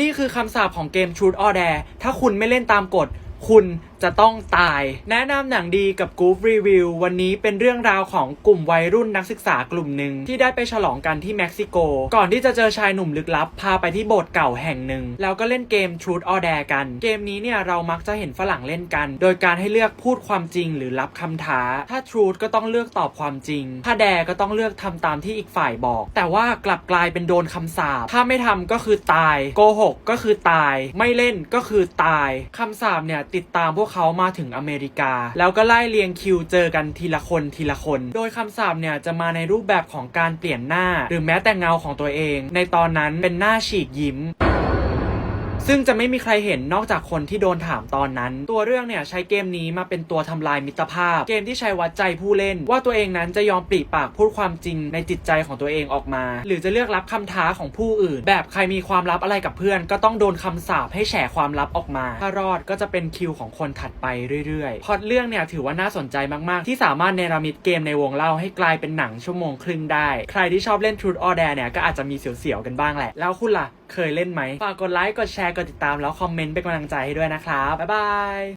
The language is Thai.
นี่คือคำสาปของเกม Truth or Dare ถ้าคุณไม่เล่นตามกฎ คุณจะต้องตาย แนะนำหนังดีกับ Goof Review วันนี้เป็นเรื่องราวของกลุ่มวัยรุ่นนักศึกษากลุ่มหนึ่งที่ได้ไปฉลองกันที่เม็กซิโก ก่อนที่จะเจอชายหนุ่มลึกลับ พาไปที่โบสถ์เก่าแห่งหนึ่ง แล้วก็เล่นเกม Truth or Dare กัน เกมนี้เนี่ยเรามักจะเห็นฝรั่งเล่นกัน โดยการให้เลือกพูดความจริงหรือรับคำท้า ถ้า Truth ก็ต้องเลือกตอบความจริง ถ้า Dare ก็ต้องเลือกทำตามที่อีกฝ่ายบอก แต่ว่ากลับกลายเป็นโดนคำสาปถ้าไม่ทำก็คือตายโกหกก็คือตาย ไม่เล่นก็คือตายคำสาปเนี่ยติดตามพวกเขามาถึงอเมริกา แล้วก็ไล่เรียงคิวเจอกันทีละคนทีละคน โดยคำสาปเนี่ยจะมาในรูปแบบของการเปลี่ยนหน้า หรือแม้แต่เงาของตัวเอง ในตอนนั้นเป็นหน้าฉีกยิ้ม ซึ่งจะไม่มีใครเห็นนอกจากคนที่โดนถามตอนนั้น ตัวเรื่องเนี่ยใช้เกมนี้มาเป็นตัวทำลายมิตรภาพ เกมที่ใช้วัดใจผู้เล่น ว่าตัวเองนั้นจะยอมปริปากพูดความจริงในจิตใจของตัวเองออกมา หรือจะเลือกรับคำท้าของผู้อื่น แบบใครมีความลับอะไรกับเพื่อน ก็ต้องโดนคำสาปให้แฉความลับออกมา ถ้ารอดก็จะเป็นคิวของคนถัดไปเรื่อยๆพอตเรื่องเนี่ยถือว่าน่าสนใจมากๆ ที่สามารถเนรมิตเกมในวงเล่าให้กลายเป็นหนังชั่วโมงครึ่งได้ ใครที่ชอบเล่น Truth or Dare เนี่ยก็อาจจะมีเสียวๆกันบ้างแหละ แล้วคุณล่ะเคยเล่นไหม ฝากกดไลค์ กดแชร์ กดติดตามแล้วคอมเมนต์เป็นกำลังใจให้ด้วยนะครับ บ๊ายบาย